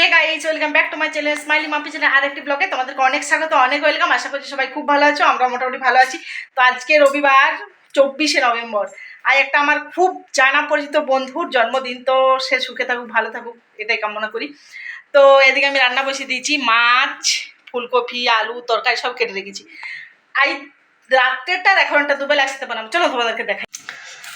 Hey guys welcome back to my channel smiley Mampi channel আরেকটি ব্লগে তোমাদেরকে অনেক স্বাগত, অনেক ওয়েলকাম আশা করছি সবাই খুব ভালো আছো আমরা মোটামুটি ভালো আছি। তো আজকে রবিবার, চব্বিশে নভেম্বর। আর একটা আমার খুব জানা পরিচিত বন্ধুর জন্মদিন, তো সে সুখে থাকুক, ভালো থাকুক, এটাই কামনা করি। তো এদিকে আমি রান্না বসিয়ে দিয়েছি, মাছ, ফুলকপি, আলু, তরকারি সব কেটে রেখেছি। আই রাত্রেরটা আর এখনটা দুবেলা একসাথে বানাবো চলো তোমাদেরকে দেখাই।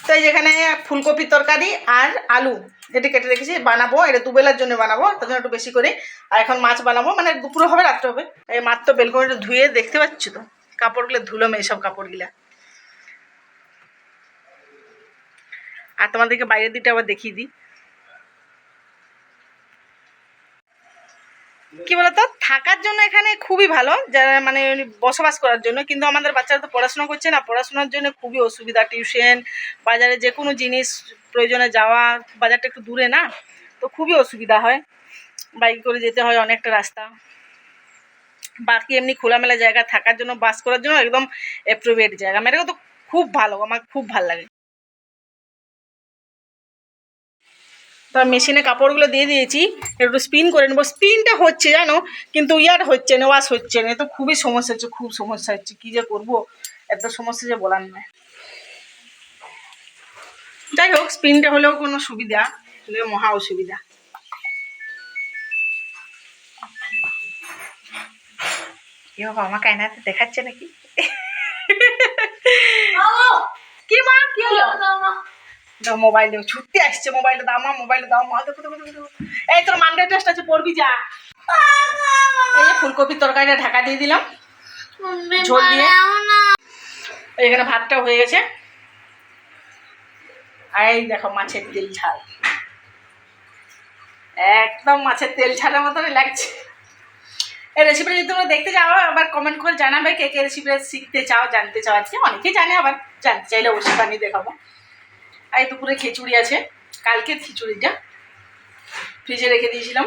তো এই যেখানে ফুলকপির তরকারি আর আলু। এটা কেটে রেখেছি, বানাবো, এটা দুবেলার জন্য বানাবো, তার জন্য একটু বেশি করে। আর এখন মাছ বানাবো মানে দুপুরে হবে, রাত্রে হবে। এই মাছ তো বেলকনিটা ধুয়ে দেখতে পাচ্ছ তো? কাপড়গুলো ধুলো মেয়ে সব কাপড়গুলা। আর তোমাদেরকে বাইরের দিকটা আবার দেখিয়ে দিই। কি বলতো? থাকার জন্য এখানে খুবই ভালো, যারা মানে বসবাস করার জন্য। কিন্তু আমাদের বাচ্চারা তো পড়াশোনা করছে না, পড়াশোনার জন্য খুবই অসুবিধা, টিউশন, বাজারে যে কোনো জিনিস প্রয়োজনে যাওয়া, বাজারটা একটু দূরে না, তো খুবই অসুবিধা হয়। বাইক করে যেতে হয় অনেকটা রাস্তা। বাকি এমনি খোলামেলা জায়গা থাকার জন্য, বাস করার জন্য একদম অ্যাপ্রোপ্রিয়েট জায়গা। মেয়েটাকে তো খুব ভালো, আমার খুব ভালো লাগে। তো মেশিনে কাপড়গুলো দিয়ে দিয়েছি একটু স্পিন করে নেব। স্পিনটা হচ্ছে জানো কিন্তু ইয়ার হচ্ছে না ওয়াশ হচ্ছে না। তো খুবই সমস্যা হচ্ছে খুব সমস্যা হচ্ছে। কী যে করব? এত সমস্যা যে বলার নয়। যাই হোক স্পিনটা হলেও কোনো সুবিধা হলেও মহা অসুবিধা। কি বাবা আমাকে আয়নাতে দেখাচ্ছে নাকি? কি মা কি হলো? দাও মোবাইলে ছুটতে আসছে মোবাইলে দাও মা দাও মা দেখো দেখো দেখো। এই তোর মানডে টেস্ট আছে পড়বি যা। এই যে ফুলকপির তরকারিটা ঢাকা দিয়ে দিলাম। ঝোল দিয়ে। এখানে ভাতটা হয়ে গেছে। আর এই দেখো মাছের তেল ঝাল। একদম মাছের তেল ঝালের মতনই লাগছে। এই রেসিপিটা যদি তোমরা দেখতে চাও আবার কমেন্ট করে জানাবে কে কে রেসিপিটা শিখতে চাও জানতে চাও আজকে। অনেকেই জানে আবার জানতে চাইলে অবশ্যই বানিয়ে দেখাবো। আর দুপুরে খিচুড়ি আছে। কালকের খিচুড়িটা। ফ্রিজে রেখে দিয়েছিলাম।